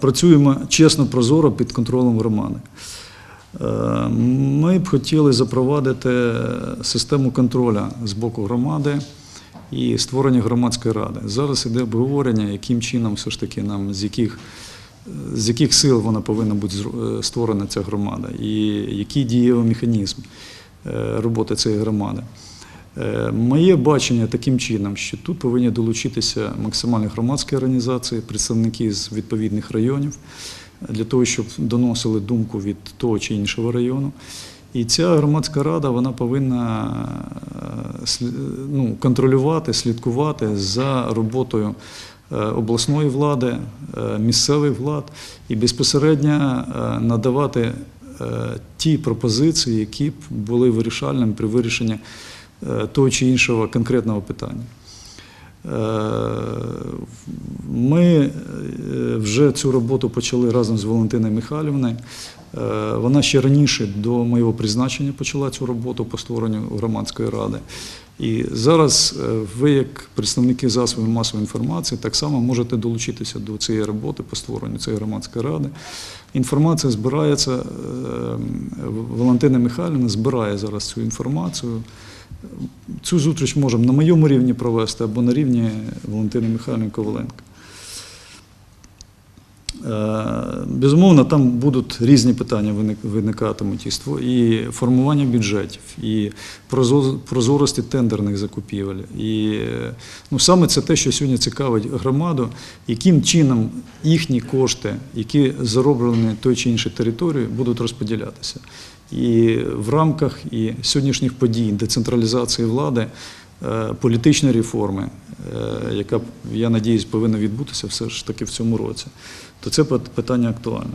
працюємо чесно, прозоро під контролем громади. Е, Ми б хотіли запровадити систему контролю з боку громади і створення громадської ради. Зараз іде обговорення, яким чином все ж таки нам з яких, з яких сил вона повинна бути е, створена ця громада, і який дієвий механізм е, роботи цієї громади. Е, Моє бачення таким чином, що тут повинні долучитися максимально громадські організації, представники з відповідних районів, для того, щоб доносили думку від того чи іншого району. І ця громадська рада вона повинна е, ну, контролювати, слідкувати за роботою е, обласної влади, е, місцевих влад і безпосередньо е, надавати е, ті пропозиції, які були вирішальними при вирішенні е, того чи іншого конкретного питання. Е, Ми е, вже цю роботу почали разом з Валентиною Михайлівною. Е, Вона ще раніше до моєго призначення почала цю роботу по створенню громадської ради. І зараз е, ви, як представники засобів масової інформації, так само можете долучитися до цієї роботи по створенню цієї громадської ради. Інформація збирається, е, Валентина Михайлівна збирає зараз цю інформацію. Цю зустріч можемо на моєму рівні провести або на рівні Валентини Михайлівни Коваленко. Е, Безумовно, там будуть різні питання виникатимуть і формування бюджетів, і прозорості тендерних закупівель. І ну, саме це те, що сьогодні цікавить громаду, яким чином їхні кошти, які зароблені той чи іншій території, будуть розподілятися. І в рамках і сьогоднішніх подій децентралізації влади, е, політичної реформи, е, яка, я надіюсь, повинна відбутися все ж таки в цьому році, то це пит- питання актуальне.